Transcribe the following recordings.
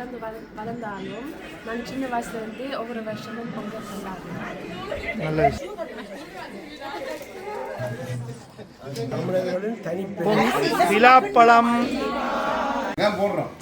பிறந்து வள வளர்ந்தாலும் நான் சின்ன வயசுல இருந்து ஒவ்வொரு வருஷமும் பொங்கல் விஷயம். தமிழர்களின் தனிப்பெரும் விழாப்பழம். நான் போடுறோம்?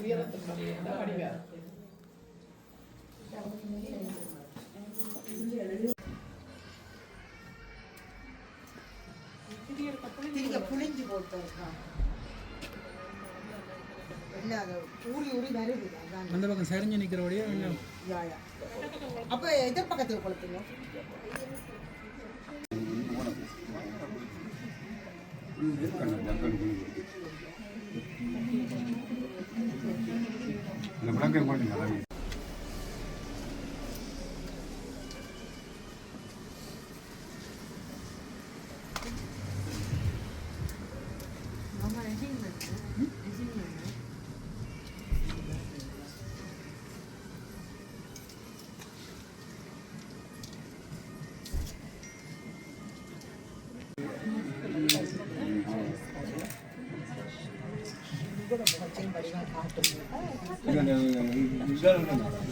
ഉയരത്തിൽ திரிக புளிஞ்சு போட்டிருக்கான் என்ன அது ஊறி ஊறி வருது. அதான். அந்த பக்கம் சரிஞ்சு நிற்கிறபடியே யா, யா. அப்ப எதிர் பக்கத்துக்கு கொளுத்துங்க. இந்த 이거는 유자는 건 알아.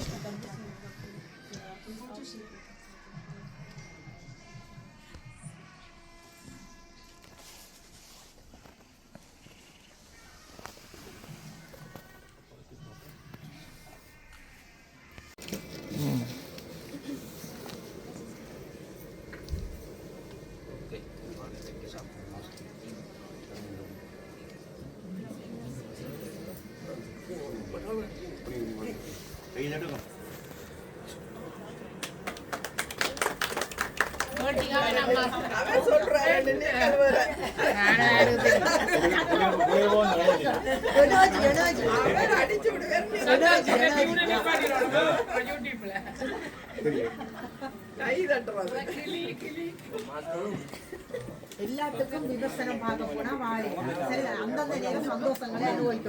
எல்லாத்துக்கும் விமர்சனம் பார்க்க போனா வாழை சரி அந்தந்த நேரம் சந்தோஷங்களை அனுபவிக்க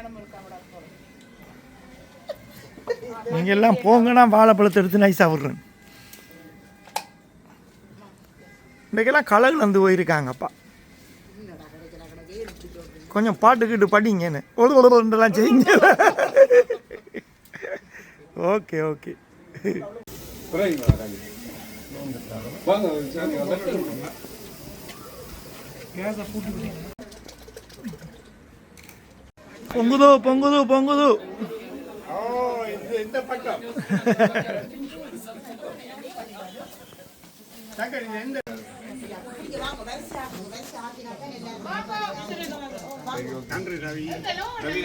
ரசோக்கா நானும் இருக்கா விட போறேன் நீங்க எல்லாம் போங்கன்னா வாழைப்பழத்தை எடுத்து நைஸா விடுறேன். இன்றைக்கெல்லாம் கலகு வந்து போயிருக்காங்கப்பா. கொஞ்சம் பாட்டுக்கிட்டு படிங்கன்னு. ஒரு ஒருலாம் செய்யுங்க. Okay okay. குறையுங்களா பொங்குது பொங்குது பொங்குது. நன்றி ரவி ரவி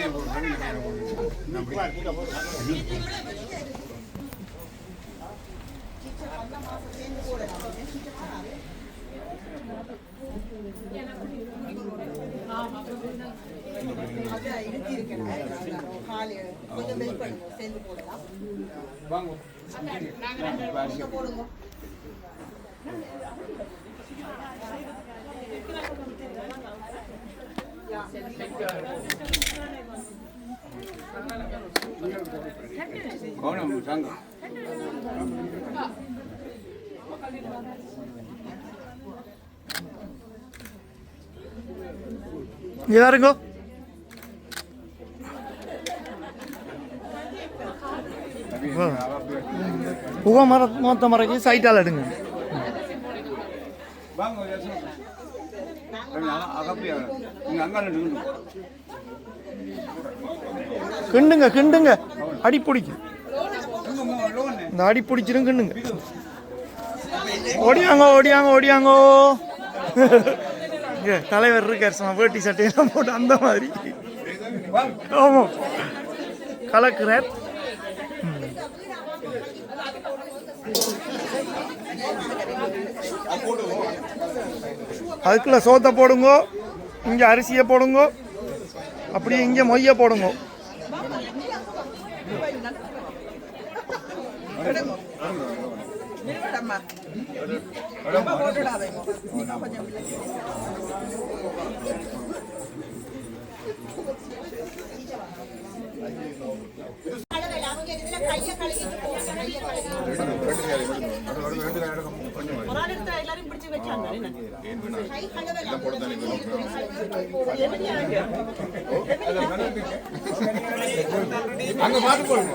அதான் இழுத்தி கவனம் சங்கம். இங்கே யாருங்கோ புகை மர மொத்த மரக்கு சைட்டால் எடுங்க. கிண்டுங்க கிண்டுங்க. அடி பிடிக்கும் இந்த அடி பிடிச்சிரும் கிண்டுங்க. ஓடியாங்கோ ஓடியாங்கோ ஓடியாங்கோ. தலைவர் இருக்கார் சும்மா வேட்டி சட்டையெல்லாம் போட்டு அந்த மாதிரி. ஆமாம் கலக்குறார். அதுக்குள்ள சோத்தை போடுங்க இங்கே அரிசியை போடுங்க அப்படியே இங்கே மொய்ய போடுங்க. Thank you. எல்லாரும் பிடிச்சு வச்சாங்க அங்க பாத்து போடுங்க.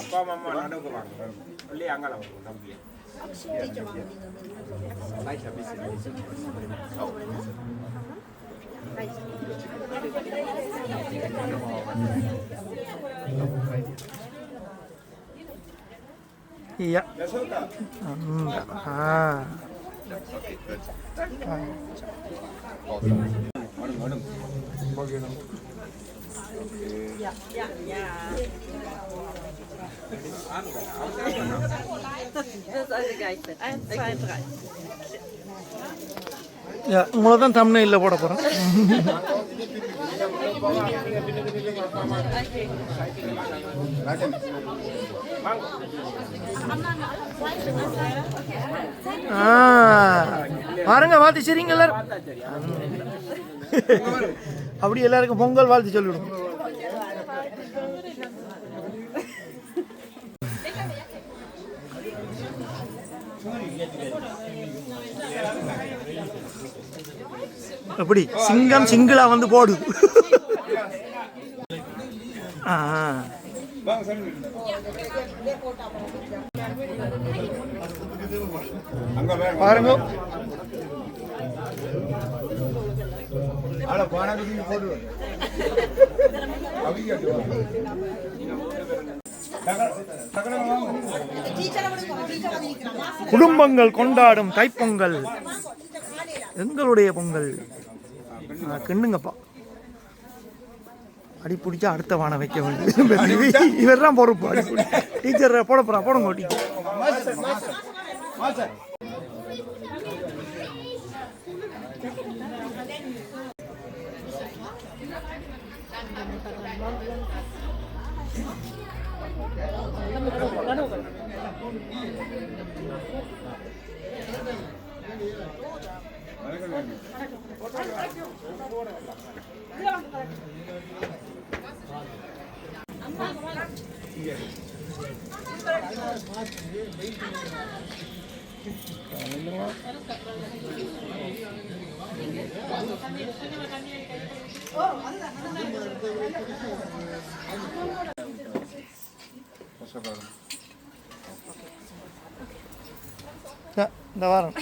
அப்பா அம்மா நடுவுக்கு வாங்க சொல்லி அங்கால வாங்க தம்பி iya enggak ah ya உங்களை தான் இல்லை போட போகிறேன் பாருங்க வாத்தி சரிங்க எல்லாரும். அப்படி எல்லாருக்கும் பொங்கல் வாழ்த்து சொல்லிவிடும். எப்படி? சிங்கம் சிங்கிளா வந்து போடு. ஆ பாருங்க. குடும்பங்கள் கொண்டாடும் தைப்பொங்கல். எங்களுடைய பொங்கல். கிண்ணுங்கப்பா அடி பிடிச்சா அடுத்த வானம் வைக்க வேண்டியது. இவர் தான் பொறுப்பு. அடி டீச்சர் போட போறா போடுங்க டீச்சர் மாஸ்டர் இந்த இந்த வாரம்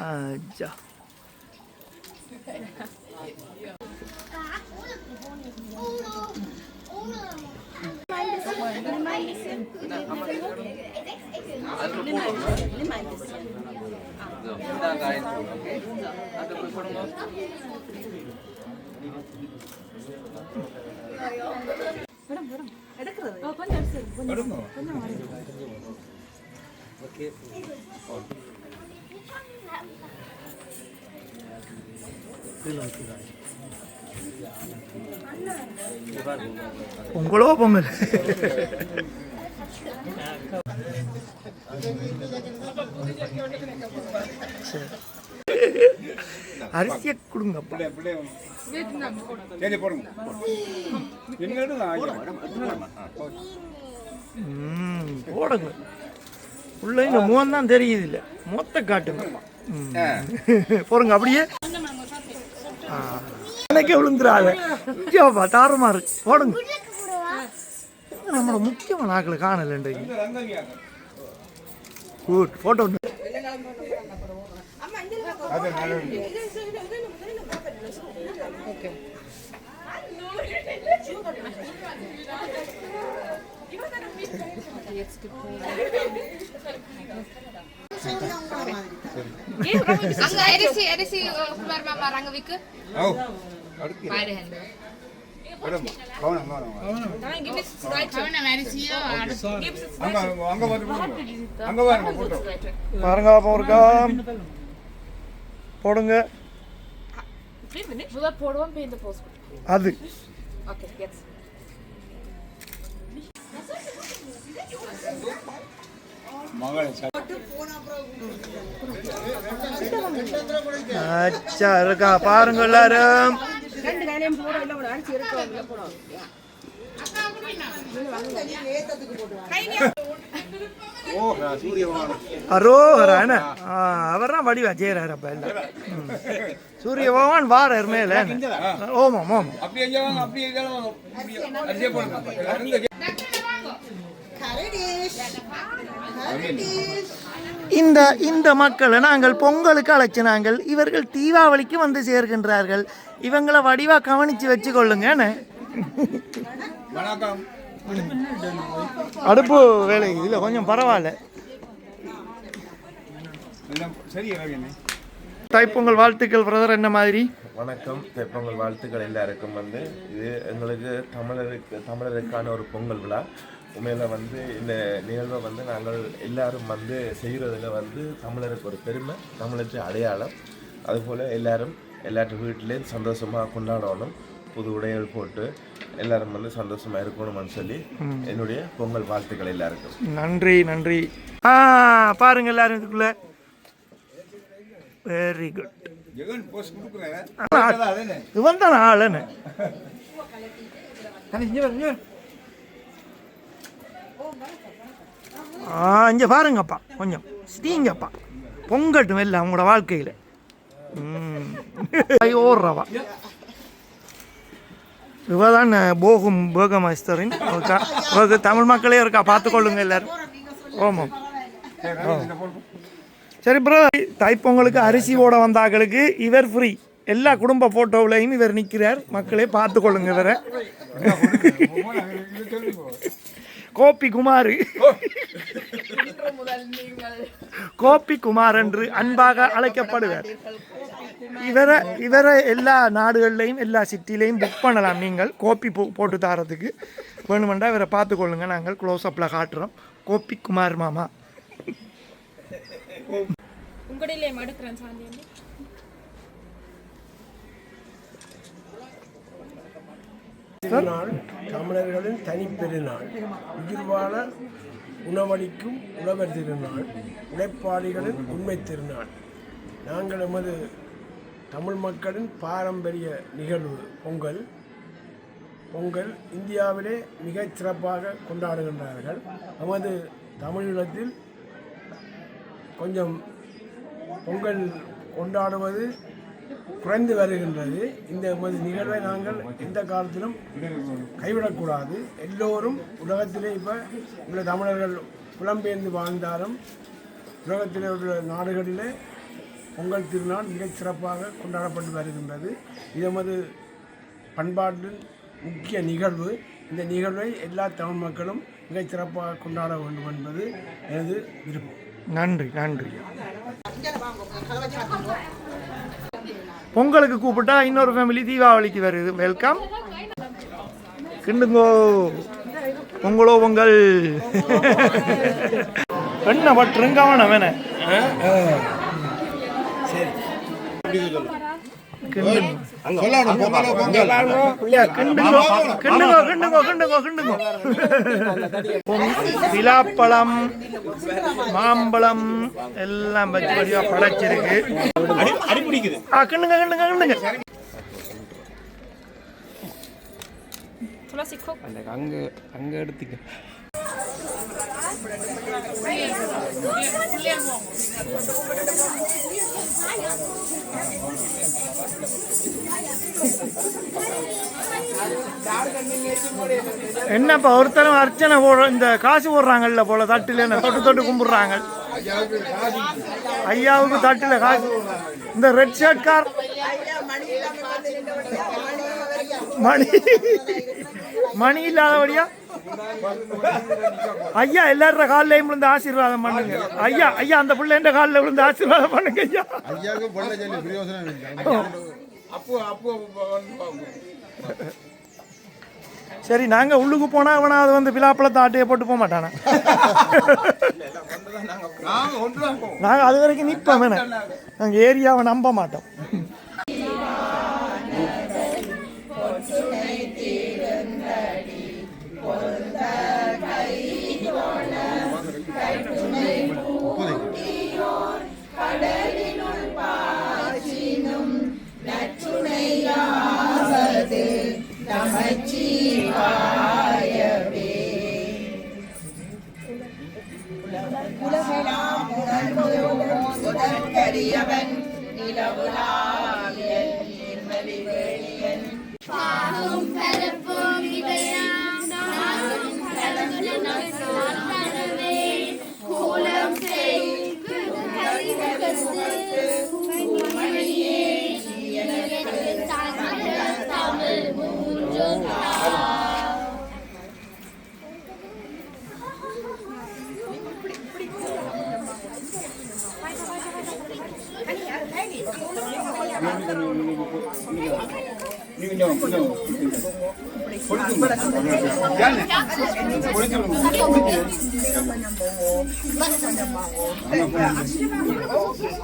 அஜா பொங்கலோ பொங்கல் சரி போடுங்க என்ன எடுங்க ம் போடுங்க. உள்ள இந்த முகம் தான் தெரியுது இல்லை மொத்த காட்டுங்க. போடுங்க அப்படியே. எனக்கே விழுந்துடாத இங்கேப்பா தாறுமாறு போடுங்க. நம்மளோட முக்கியமான ஆக்களை காணல இன்றைக்கு. குட் ஃபோட்டோ அது நல்லது அங்க அரிசி அரிசி குமார் மாமா ரங்கவிக்கு? ஓ அடுத்து. பாரு அரிசியோ அங்க அங்க வந்து அங்க வாங்க போட்டோ. பாருங்க பாப்பா ஒருக்கா போடுங்க. முதல் போடுவோம் இப்போ இந்த போஸ்ட் அது. அச்சா இருக்கா. பாருங்க எல்லாரும். என்ன? அவர் தான் வடிவா ஜெயரார் அப்ப. சூரிய பகவான் வாரர் மேல ஓமாம் ஓமாம் இந்த இந்த மக்களை நாங்கள் பொங்கலுக்கு அழைச்சினாங்கள். இவர்கள் தீபாவளிக்கு வந்து சேர்கின்றார்கள். இவங்களை வடிவா கவனிச்சு வச்சு? வணக்கம். அடுப்பு வேலை. இதில் கொஞ்சம் பரவாயில்ல. தைப்பொங்கல் வாழ்த்துக்கள் பிரதர் என்ன மாதிரி? வணக்கம். தைப்பொங்கல் வாழ்த்துக்கள் எல்லாருக்கும் வந்து. இது எங்களுக்கு தமிழருக்கு தமிழருக்கான ஒரு பொங்கல் விழா. உண்மையில் வந்து இந்த நிகழ்வை வந்து நாங்கள் எல்லாரும் வந்து செய்கிறதுல வந்து தமிழருக்கு ஒரு பெருமை தமிழருக்கு அடையாளம். அதுபோல் எல்லாரும் எல்லாத்து வீட்டிலையும் சந்தோஷமாக கொண்டாடணும். புது உடைகள் போட்டு எல்லாரும் வந்து சந்தோஷமாக இருக்கணும்னு சொல்லி என்னுடைய பொங்கல் வாழ்த்துக்கள் எல்லாருக்கும். நன்றி நன்றி. ஆ பாருங்க எல்லாரும் இதுக்குள்ள. வெரி குட் இவன் தான் ஆளுன்னு. ஆ இங்கே பாருங்கப்பா கொஞ்சம். ஸ்டீங்கப்பா பொங்கட்டும் இல்லை அவங்களோட வாழ்க்கையில். ம். ஓடுறவா இவ தான் போகும் போகமாஸ்தரின் தமிழ் மக்களே இருக்கா? பார்த்துக்கொள்ளுங்க எல்லாரும். ஓமாம் சரி ப்ரோ தைப்பொங்கலுக்கு அரிசி ஓட வந்தாக்களுக்கு இவர் ஃப்ரீ எல்லா குடும்ப ஃபோட்டோவிலையும் இவர் நிற்கிறார் மக்களே பார்த்துக்கொள்ளுங்க இவரை. கோபி குமார். கோபி குமார் என்று அன்பாக அழைக்கப்படுவார். இவரை இவரை எல்லா நாடுகள்லையும் எல்லா சிட்டிலையும் புக் பண்ணலாம். நீங்கள் கோப்பி போ போட்டு தரதுக்கு வேணுமெண்டா இவரை பார்த்துக்கொள்ளுங்க. நாங்கள் க்ளோஸ் அப்பில் காட்டுறோம். கோபி குமார் மாமா. உங்களிலே மடுக்கிறேன் சாந்தி திருநாள் தமிழர்களின் தனிப்பெருநாள் உயிர் வாழ உணவளிக்கும் உழவர் திருநாள். உழைப்பாளிகளின் உண்மை திருநாள். நாங்கள் எமது தமிழ் மக்களின் பாரம்பரிய நிகழ்வு பொங்கல். பொங்கல் இந்தியாவிலே மிகச் சிறப்பாக கொண்டாடுகின்றார்கள். நமது தமிழீழத்தில் கொஞ்சம் பொங்கல் கொண்டாடுவது குறைந்து வருகின்றது. இந்த எமது நிகழ்வை நாங்கள் எந்த காலத்திலும் கைவிடக்கூடாது. எல்லோரும் உலகத்திலே இப்போ உள்ள தமிழர்கள் புலம்பெயர்ந்து வாழ்ந்தாலும் உலகத்திலே உள்ள நாடுகளிலே பொங்கல் திருநாள் மிகச் சிறப்பாக கொண்டாடப்பட்டு வருகின்றது. இது எமது பண்பாட்டின் முக்கிய நிகழ்வு இந்த நிகழ்வை எல்லா தமிழ் மக்களும் மிகச் சிறப்பாக கொண்டாட வேண்டும் என்பது எனது விருப்பம். நன்றி நன்றி. பொங்கலுக்கு கூப்பிட்டா இன்னொரு ஃபேமிலி தீபாவளிக்கு வருது. வெல்கம் கிண்டுங்கோ. பொங்கலோ பொங்கல். என்ன பட்டுரும் கவனம் வேணே கிண்டுங்கோ கிண்டுங்கோ கிண்டுங்கோ கிண்டுங்கோ கிண்டுங்கோ விழாப்பழம் மாம்பழம் எல்லாம் பச்சு படியா படைச்சிருக்கு. அடி பிடிக்குது. ஆ கிண்டுங்க கிண்டுங்க கிண்டுங்க. அங்க அங்க எடுத்துக்க. என்னப்பா ஒருத்தரும் அர்ச்சனை போடுற இந்த காசு போடுறாங்கல்ல போல தட்டுல என்ன தொட்டு தொட்டு கும்பிடுறாங்க. ஐயாவுக்கு தட்டுல காசு இந்த ரெட் ஷர்ட் கார் மணி. மணி இல்லாதபடியா ஐயா எல்லாரோட காலிலையும் விழுந்து ஆசீர்வாதம் பண்ணுங்க. ஐயா ஐயா அந்த பிள்ளைன்ற காலில் விழுந்து ஆசீர்வாதம் பண்ணுங்க ஐயா. சரி நாங்க உள்ளுக்கு போனா அவனாவது வந்து விழாப்பழத்தை ஆட்டையை போட்டு போக மாட்டானா? நாங்க அது வரைக்கும் நிற்போம் நாங்க ஏரியாவை நம்ப மாட்டோம்.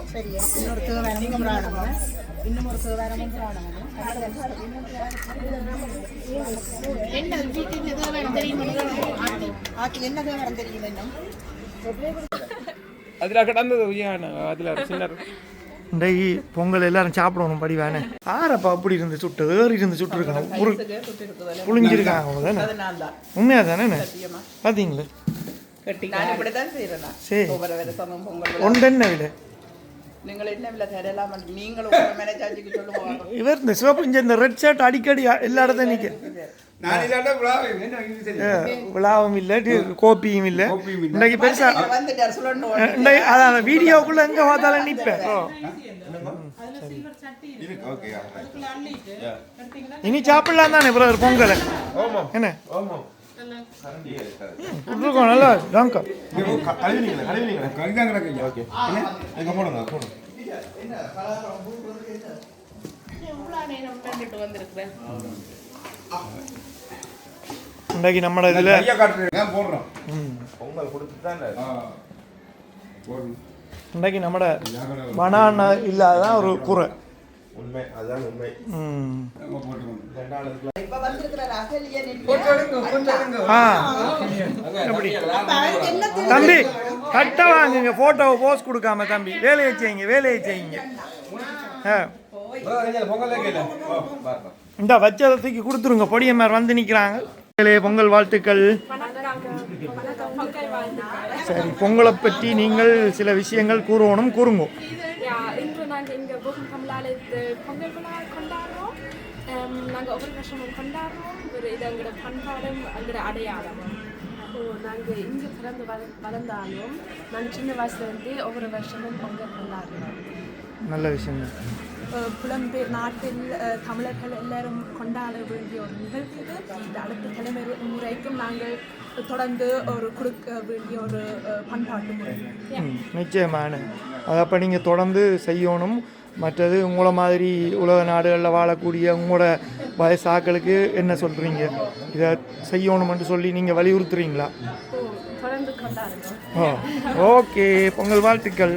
சரி. இன்னொரு தேவாரம் புராணம் இன்னும் ஒரு தேவாரமும் புராணம் என்ன வீட்டு என்ன வேணும் தெரியுமா? ஆக்கு என்ன தேவாரம் தெரியும் இன்னும்? அதுல கிடந்தது உய்யான அதுல சின்ன இன்றைக்கு பொங்கல் எல்லாரும் சாப்பிடணும் படி வேணே. ஆறப்பா அப்படி இருந்து சுட்டு ஏறி இருந்து சுட்டு இருக்காங்க புரு புளிஞ்சிருக்காங்க தானே? உண்மையா தானே பார்த்தீங்களே சரி. ஒவ்வொரு வருஷமும் பொங்கல் ஒன்று என்ன விட நீங்கள் என்ன விலை தரலாம் நீங்களும் மேனேஜாஜிக்கு சொல்லுவாங்க இவர் இந்த சிவப்பு இங்க இந்த ரெட் ஷர்ட் அடிக்கடி எல்லா இடத்தையும் நிற்க விழாவும் இல்லை கோப்பியும் இல்லை இன்றைக்கு பெருசா வந்துட்டார் சொல்லணும் இன்றைக்கு அதான் வீடியோக்குள்ள எங்க பார்த்தாலும் நிற்பேன் ஓ. இருக்கு ஓகே இனி சாப்பிடலாம் தானே பிரதர் பொங்கலை என்ன கொடுத்துருக்கோம் நல்லா தாங்க கழுவினீங்களா கழுவினீங்களா கவிதான் கிடக்கு ஓகே எங்க போடுங்க போடுங்க இன்றைக்கு நம்மளோட இதில் போடுறோம் பொங்கல் இன்றைக்கு நம்மட பனானா இல்லாதான் ஒரு குறை. உண்மை அதுதான் உண்மை. தம்பி கட்ட வாங்குங்க போட்டோவை போஸ் கொடுக்காம தம்பி. வேலையை செய்யுங்க வேலையை செய்யுங்க. இந்த வச்சதை தூக்கி கொடுத்துருங்க. பொடியம்மார் வந்து நிற்கிறாங்க வேலையை பொங்கல் வாழ்த்துக்கள். சரி பொங்கலை பற்றி நீங்கள் சில விஷயங்கள் கூறணும் கூறுங்க Ja, இன்று நாங்கள் இங்கே போகும் பொங்கல் விழா கொண்டாடுறோம். நாங்கள் ஒவ்வொரு வருஷமும் கொண்டாடுறோம். ஒரு இது எங்களோட பண்பாடும் எங்களோட அடையாளமும் நாங்கள் இங்கே பிறந்து வள வளர்ந்தாலும் நாங்கள் சின்ன வயசுலேருந்து ஒவ்வொரு வருஷமும் பொங்கல் கொண்டாடுறோம். நல்ல விஷயம் புலம்பெயர் நாட்டில் தமிழர்கள் எல்லாரும் கொண்டாட வேண்டிய ஒரு நிகழ்வு இது. இது அடுத்த தலைமுறைக்கும் நாங்கள் தொடர்ந்து ஒரு கொடுக்க வேண்டிய ஒரு பண்பாட்டு முறை. நிச்சயமான. அதை அப்போ நீங்கள் தொடர்ந்து செய்யணும். மற்றது உங்களை மாதிரி உலக நாடுகளில் வாழக்கூடிய உங்களோட வயசாக்களுக்கு என்ன சொல்கிறீங்க இதை செய்யணுமென்று சொல்லி நீங்கள் வலியுறுத்துறீங்களா? ஓகே. பொங்கல் வாழ்த்துக்கள்.